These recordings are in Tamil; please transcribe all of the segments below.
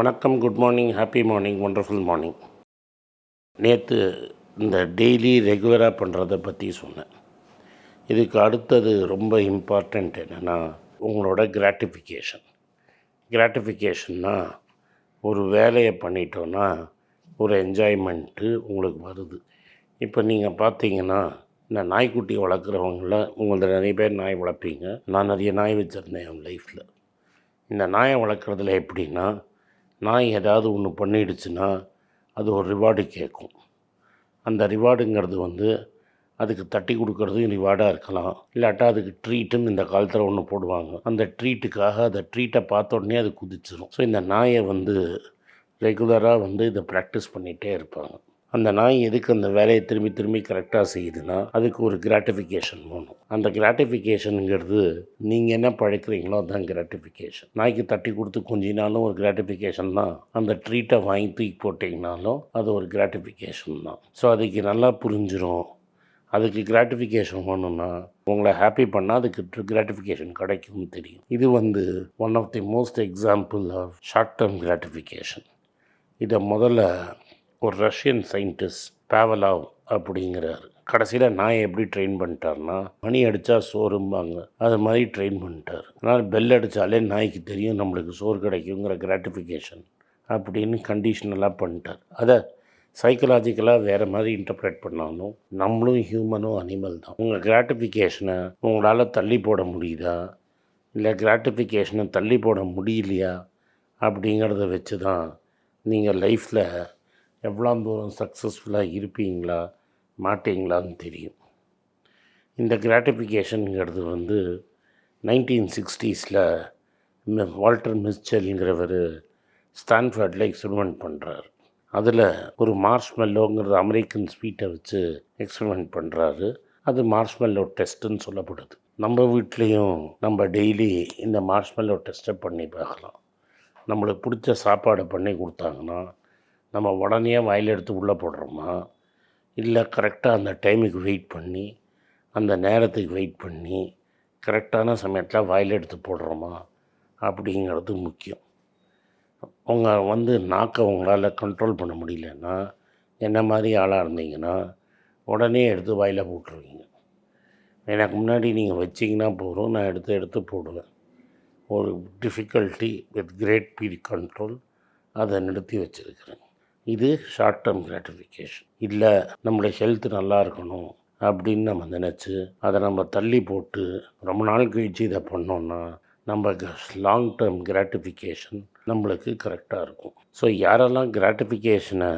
வணக்கம் good morning happy morning wonderful morning நேற்று இந்த டெய்லி ரெகுலராக பண்ணுறதை பற்றி சொன்னேன். இதுக்கு அடுத்தது ரொம்ப இம்பார்ட்டண்ட் என்னென்னா உங்களோட கிராட்டிஃபிகேஷன் கிராட்டிஃபிகேஷன்னா ஒரு வேலையை பண்ணிட்டோன்னா ஒரு என்ஜாய்மெண்ட்டு உங்களுக்கு வருது. இப்போ நீங்கள் பார்த்தீங்கன்னா இந்த நாய்க்குட்டி வளர்க்குறவங்கள உங்கள்ட்ட நிறைய பேர் நாய் வளர்ப்பீங்க. நான் நிறைய நாய் வச்சுருந்தேன் என் லைஃப்பில் இந்த நாயை வளர்க்குறதுல எப்படின்னா நாய் ஏதாவது ஒன்று பண்ணிடுச்சுன்னா அது ஒரு ரிவார்டு கேட்கும் அந்த ரிவார்டுங்கிறது வந்து அதுக்கு தட்டி கொடுக்கறதும் ரிவார்டாக இருக்கலாம். இல்லாட்டா அதுக்கு ட்ரீட்டுன்னு இந்த காலத்தில் ஒன்று போடுவாங்க. அந்த ட்ரீட்டுக்காக அந்த ட்ரீட்டை பார்த்த உடனே அது குதிச்சிடும் ஸோ இந்த நாயை வந்து ரெகுலராக வந்து இதை ப்ராக்டிஸ் பண்ணிகிட்டே இருப்பாங்க. அந்த நாய் எதுக்கு அந்த வேலையை திரும்பி திரும்பி கரெக்டாக செய்யுதுன்னா அதுக்கு ஒரு கிராட்டிஃபிகேஷன் வேணும். அந்த கிராட்டிஃபிகேஷனுங்கிறது நீங்கள் என்ன பழைக்கிறீங்களோ அதுதான் கிராட்டிஃபிகேஷன் நாய்க்கு தட்டி கொடுத்து கொஞ்சினாலும் ஒரு கிராட்டிஃபிகேஷன் தான். அந்த ட்ரீட்டை வாங்கி தூக்கி போட்டிங்கனாலும் அது ஒரு கிராட்டிஃபிகேஷன் தான். ஸோ அதுக்கு நல்லா புரிஞ்சிடும் அதுக்கு கிராட்டிஃபிகேஷன் வேணும்னா உங்களை ஹாப்பி பண்ணால் அதுக்கு கிராட்டிஃபிகேஷன் கிடைக்கும்னு தெரியும். இது வந்து one of the most example of short term gratification இதை முதல்ல ஒரு ரஷ்யன் சயின்டிஸ்ட் பேவலாவ் அப்படிங்கிறாரு. கடைசியில் நாயை எப்படி ட்ரெயின் பண்ணிட்டார்னா மணி அடித்தா சோறும்பாங்க. அது மாதிரி ட்ரெயின் பண்ணிட்டார். அதனால் பெல் அடித்தாலே நாய்க்கு தெரியும் நம்மளுக்கு சோறு கிடைக்குங்கிற கிராட்டிஃபிகேஷன் அப்படின்னு கண்டிஷனலாக பண்ணிட்டார். அதை சைக்கலாஜிக்கலாக வேறு மாதிரி இன்டர்பிரேட் பண்ணாலும் நம்மளும் ஹியூமனும் அனிமல் தான். உங்கள் கிராட்டிஃபிகேஷனை உங்களால் தள்ளி போட முடியுதா? இல்லை கிராட்டிஃபிகேஷனை தள்ளி போட முடியலையா? அப்படிங்கிறத வச்சு தான் நீங்கள் லைஃப்பில் எவ்வளோ தூரம் சக்ஸஸ்ஃபுல்லாக இருப்பீங்களா மாட்டீங்களான்னு தெரியும். இந்த கிராட்டிஃபிகேஷனுங்கிறது வந்து நைன்டீன் சிக்ஸ்டீஸில் வால்டர் மிஸ்செல்ங்கிறவர் ஸ்டான்ஃபர்டில் எக்ஸ்பெரிமெண்ட் பண்ணுறார் அதில் ஒரு மார்ஷ்மெல்லோங்கிறது அமெரிக்கன் ஸ்வீட்டை வச்சு எக்ஸ்பெரிமெண்ட் பண்ணுறாரு அது மார்ஷ்மெல்லோ டெஸ்ட்டுன்னு சொல்லப்படுது. நம்ம வீட்லேயும் நம்ம டெய்லி இந்த மார்ஷ்மெல்லோ டெஸ்ட்டை பண்ணி பார்க்கலாம். நம்மளுக்கு பிடிச்ச சாப்பாடு பண்ணி கொடுத்தாங்கன்னா நம்ம உடனே வாயில் எடுத்து உள்ளே போடுறோமா? இல்லை கரெக்டாக அந்த டைமுக்கு வெயிட் பண்ணி அந்த நேரத்துக்கு வெயிட் பண்ணி கரெக்டான சமயத்தில் வாயில் எடுத்து போடுறோமா? அப்படிங்கிறது முக்கியம். உங்கள் வந்து நாக்கை உங்களால் கண்ட்ரோல் பண்ண முடியலன்னா என்ன மாதிரி ஆளாக இருந்தீங்கன்னா உடனே எடுத்து வாயில் போட்டுருவீங்க. எனக்கு முன்னாடி நீங்கள் வச்சிங்கன்னா போதும் நான் எடுத்து எடுத்து போடுவேன். ஒரு டிஃபிகல்ட்டி வித் கிரேட் பீரி கண்ட்ரோல் அதை நிறுத்தி வச்சுருக்கிறேன். இது ஷார்ட் டேர்ம் கிராட்டிஃபிகேஷன் இல்லை நம்மளுடைய ஹெல்த் நல்லா இருக்கணும் அப்படின்னு நம்ம நினச்சி அதை நம்ம தள்ளி போட்டு ரொம்ப நாள் கழித்து இதை பண்ணோன்னா நம்ம லாங் டேர்ம் கிராட்டிஃபிகேஷன் நம்மளுக்கு கரெக்டாக இருக்கும். ஸோ யாரெல்லாம் கிராட்டிஃபிகேஷனை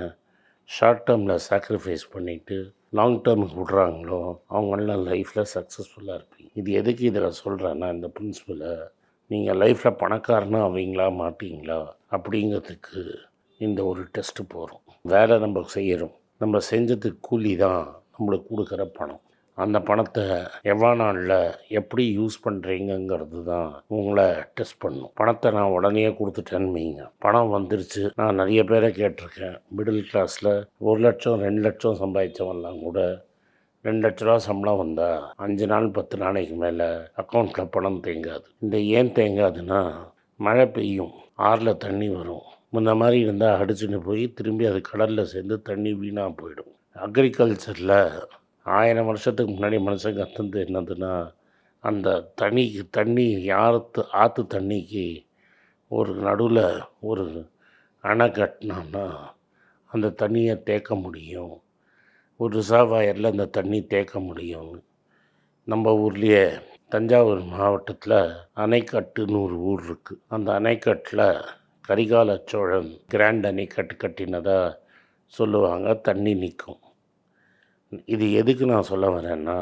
ஷார்ட் டேர்மில் சாக்ரிஃபைஸ் பண்ணிவிட்டு லாங் டேர்முக்கு விட்றாங்களோ அவங்களாம் லைஃப்பில் சக்ஸஸ்ஃபுல்லாக இருப்பீங்க. இது எதுக்கு இதில் சொல்கிறேன்னா இந்த பிரின்சிபலை நீங்கள் லைஃப்பில் பணக்காரனா ஆவீங்களா மாட்டீங்களா அப்படிங்கிறதுக்கு இந்த ஒரு டெஸ்ட்டு போகிறோம் வேலை நம்ம செய்கிறோம் நம்ம செஞ்சதுக்கு கூலி தான் நம்மளுக்கு கொடுக்குற பணம். அந்த பணத்தை எவ்வளோ நாளில் எப்படி யூஸ் பண்ணுறீங்கங்கிறது தான் உங்களை டெஸ்ட் பண்ணும். பணத்தை நான் உடனே கொடுத்துட்டேன்னு வைங்க. பணம் வந்துருச்சு. நான் நிறைய பேரை கேட்டிருக்கேன். மிடில் கிளாஸில் ஒரு லட்சம் ரெண்டு லட்சம் சம்பாதிச்சவன்லாம் கூட ரெண்டு லட்ச ரூபா சம்பளம் வந்தால் அஞ்சு நாள் பத்து நாளைக்கு மேலே அக்கௌண்ட்டில் பணம் தேங்காது. இந்த ஏன் தேங்காதுன்னா மழை பெய்யும். ஆறில் தண்ணி வரும். முன்ன மாதிரி இருந்தால் அடிச்சுன்னு போய் திரும்பி அது கடலில் சேர்ந்து தண்ணி வீணாக போயிடும். அக்ரிகல்ச்சரில் ஆயிரம் வருஷத்துக்கு முன்னாடி மனுஷன் கற்றுந்து என்னதுன்னா அந்த தண்ணிக்கு தண்ணி யாரத்து ஆற்று தண்ணிக்கு ஒரு நடுவில் ஒரு அணை கட்டினோம்னா அந்த தண்ணியை தேக்க முடியும். ஒரு ரிசர்வாயரில் அந்த தண்ணி தேக்க முடியும். நம்ம ஊர்லேயே தஞ்சாவூர் மாவட்டத்தில் அணைக்கட்டுன்னு ஒரு ஊர் இருக்குது அந்த அணைக்கட்டில் கரிகால சோழன் கிராண்ட் கட்டு கட்டினதா சொல்லுவாங்க தண்ணி நிற்கும். இது எதுக்கு நான் சொல்ல வரேன்னா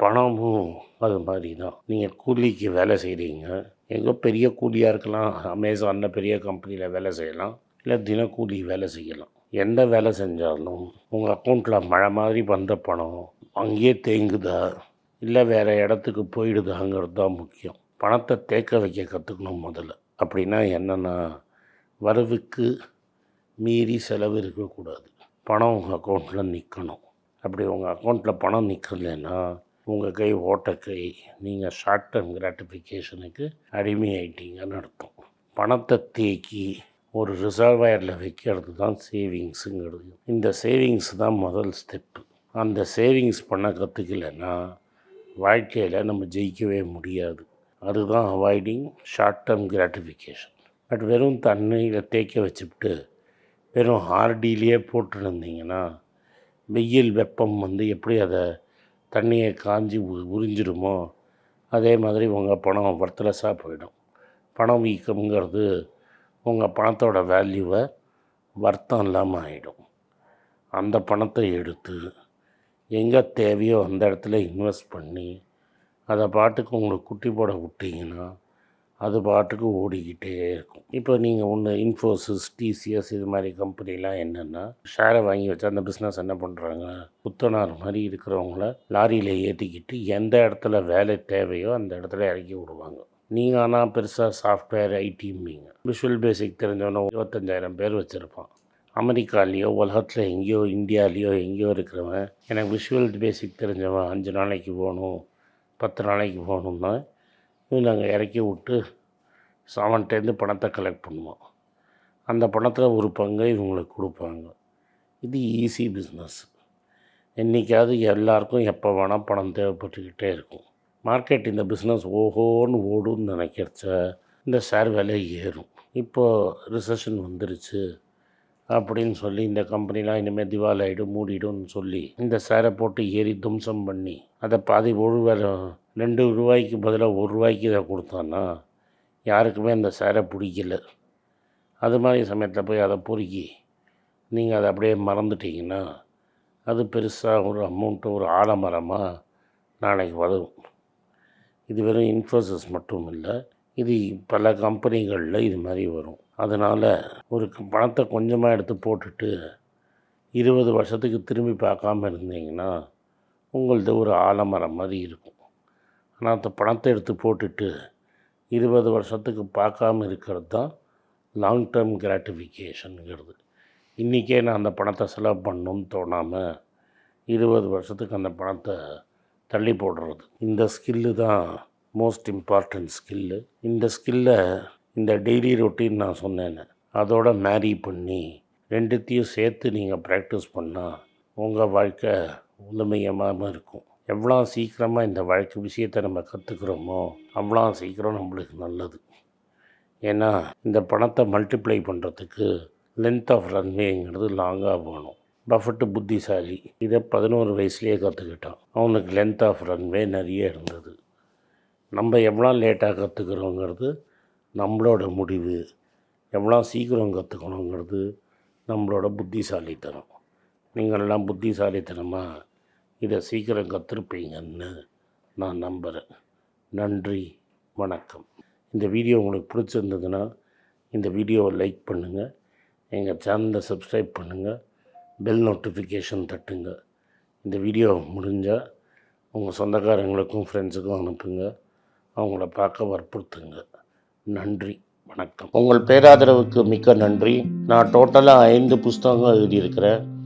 பணமும் அது மாதிரி தான். நீங்கள் கூலிக்கு வேலை செய்கிறீங்க எங்கோ பெரிய கூலியாக இருக்கலாம் அமேசானில் பெரிய கம்பெனியில் வேலை செய்யலாம் இல்லை தினக்கூலி வேலை செய்யலாம். எந்த வேலை செஞ்சாலும் உங்கள் அக்கௌண்ட்டில் மழை மாதிரி வந்த பணம் அங்கேயே தேங்குதா இல்லை வேறு இடத்துக்கு போயிடுதாங்கிறது தான் முக்கியம். பணத்தை தேக்க வைக்க கற்றுக்கணும் முதல்ல. அப்படின்னா என்னென்னா வரவுக்கு மீறி செலவு இருக்கக்கூடாது. பணம் உங்கள் அக்கௌண்ட்டில் நிற்கணும் அப்படி உங்கள் அக்கௌண்ட்டில் பணம் நிற்கலைன்னா உங்கள் கை ஓட்ட கை நீங்கள் ஷார்ட் டேர்ம் கிராட்டிஃபிகேஷனுக்கு அடிமையாயிட்டீங்கன்னு அர்த்தம். பணத்தை தேக்கி ஒரு ரிசர்வாயரில் வைக்கிறது தான் சேவிங்ஸுங்கிறது இந்த சேவிங்ஸ் தான் முதல் ஸ்டெப்பு அந்த சேவிங்ஸ் பண்ண கற்றுக்கலைன்னா வாழ்க்கையில் நம்ம ஜெயிக்கவே முடியாது. அதுதான் avoiding short term gratification but வெறும் தண்ணியில் தேக்க வச்சுவிட்டு வெறும் ஹார்டிலேயே போட்டுருந்தீங்கன்னா வெயில் வெப்பம் வந்து எப்படி அதை தண்ணியை காஞ்சி உ- உறிஞ்சிடுமோ அதே மாதிரி உங்கள் பணம் வர்த்தலஸாக போயிடும். பணம் வீக்கம்ங்கிறது உங்கள் பணத்தோட வேல்யூவை வர்த்தம் இல்லாமல் ஆகிடும் அந்த பணத்தை எடுத்து எங்கே தேவையோ அந்த இடத்துல இன்வெஸ்ட் பண்ணி அதை பாட்டுக்கு உங்களுக்கு குட்டி போட விட்டிங்கன்னா அது பாட்டுக்கு ஓடிக்கிட்டே இருக்கும். இப்போ நீங்கள் ஒன்று இன்ஃபோசிஸ் டிசிஎஸ் இது மாதிரி கம்பெனிலாம் என்னென்னா ஷேரை வாங்கி வச்சா அந்த பிஸ்னஸ் என்ன பண்ணுறாங்க புத்தனார் மாதிரி இருக்கிறவங்கள லாரியில் ஏற்றிக்கிட்டு எந்த இடத்துல வேலை தேவையோ அந்த இடத்துல இறக்கி விடுவாங்க. நீங்கள் ஆனால் பெருசாக சாஃப்ட்வேர் ஐடிம்பிங்க விஷுவல் பேசிக் தெரிஞ்சவொன்னே இருபத்தஞ்சாயிரம் பேர் வச்சுருப்பான். அமெரிக்காலேயோ உலகத்தில் எங்கேயோ இந்தியாலேயோ எங்கேயோ இருக்கிறவன் எனக்கு விஷுவல் பேசிக் தெரிஞ்சவன் அஞ்சு நாளைக்கு போகணும் பத்து நாளைக்கு போகணும்னா நாங்கள் இறக்கி விட்டு அவன்கிட்டேருந்து பணத்தை கலெக்ட் பண்ணுவோம் அந்த பணத்தில் ஒரு பங்கை இவங்களுக்கு கொடுப்பாங்க. இது ஈஸி பிஸ்னஸ் என்றைக்காவது எல்லாருக்கும் எப்போ வேணால் பணம் தேவைப்பட்டுக்கிட்டே இருக்கும். மார்க்கெட் இந்த பிஸ்னஸ் ஓஹோன்னு ஓடும்னு நினைக்கிறச்ச இந்த ஷேர் விலை ஏறும். இப்போது ரிசஷன் வந்துருச்சு அப்படின்னு சொல்லி இந்த கம்பெனிலாம் இனிமேல் திவால் ஆகிடும் மூடிடும்னு சொல்லி இந்த ஷேரை போட்டு ஏறி தும்சம் பண்ணி அதை பாதி ஒரு ரெண்டு ரூபாய்க்கு பதிலாக ஒரு ரூபாய்க்கு இதை கொடுத்தான்னா யாருக்குமே அந்த சேரை பிடிக்கல. அது மாதிரி சமயத்தில் போய் அதை பொறுக்கி நீங்கள் அதை அப்படியே மறந்துட்டீங்கன்னா அது பெருசாக ஒரு அமௌண்ட்டு ஒரு ஆலமரமாக நாளைக்கு வரும். இது வெறும் இன்ஃபோசிஸ் மட்டும் இல்லை இது பல கம்பெனிகளில் இது மாதிரி வரும். அதனால் ஒரு பணத்தை கொஞ்சமாக எடுத்து போட்டுட்டு இருபது வருஷத்துக்கு திரும்பி பார்க்காம இருந்தீங்கன்னா உங்களது ஒரு ஆலமரம் மாதிரி இருக்கும். ஆனால் அந்த பணத்தை எடுத்து போட்டுட்டு இருபது வருஷத்துக்கு பார்க்காம இருக்கிறது தான் லாங் டேர்ம் கிராட்டிஃபிகேஷனுங்கிறது இன்றைக்கே நான் அந்த பணத்தை செலவு பண்ணணும்னு தோணாமல் இருபது வருஷத்துக்கு அந்த பணத்தை தள்ளி போடுறது. இந்த ஸ்கில்லு தான் மோஸ்ட் இம்பார்ட்டன்ட் ஸ்கில்லு இந்த ஸ்கில்லை இந்த டெய்லி ரொட்டீன் நான் சொன்னேன்னு அதோட மேரி பண்ணி ரெண்டுத்தையும் சேர்த்து நீங்கள் ப்ராக்டிஸ் பண்ணால் உங்கள் வாழ்க்கை உண்மையமாக இருக்கும். எவ்வளோ சீக்கிரமாக இந்த வாழ்க்கை விஷயத்தை நம்ம கற்றுக்குறோமோ அவ்வளோ சீக்கிரம் நம்மளுக்கு நல்லது. ஏன்னா இந்த பணத்தை மல்டிப்ளை பண்ணுறதுக்கு லென்த் ஆஃப் ரன்வேங்கிறது லாங்காக போகணும். பஃபட்டு புத்திசாலி. இதை பதினோரு வயசுலேயே கற்றுக்கிட்டான் அவனுக்கு லென்த் ஆஃப் ரன்வே நிறைய இருந்தது. நம்ம எவ்வளோ லேட்டாக கற்றுக்குறோங்கிறது நம்மளோட முடிவு. எவ்வளோ சீக்கிரம் கற்றுக்கணுங்கிறது நம்மளோட புத்திசாலித்தனம். நீங்களெல்லாம் புத்திசாலித்தனமாக இதை சீக்கிரம் கற்றுருப்பீங்கன்னு நான் நம்புகிறேன் நன்றி வணக்கம். இந்த வீடியோ உங்களுக்கு பிடிச்சிருந்ததுன்னா இந்த வீடியோவை லைக் பண்ணுங்கள் எங்கள் சேனலை சப்ஸ்கிரைப் பண்ணுங்கள் பெல் நோட்டிஃபிகேஷன் தட்டுங்க. இந்த வீடியோ முடிஞ்சால் உங்கள் சொந்தக்காரங்களுக்கும் ஃப்ரெண்ட்ஸுக்கும் அனுப்புங்க. அவங்கள பார்க்க வற்புறுத்துங்க. நன்றி வணக்கம். உங்கள் பேராதரவுக்கு மிக்க நன்றி. நான் டோட்டலாக ஐந்து புஸ்தகங்கள் எழுதியிருக்கிறேன்.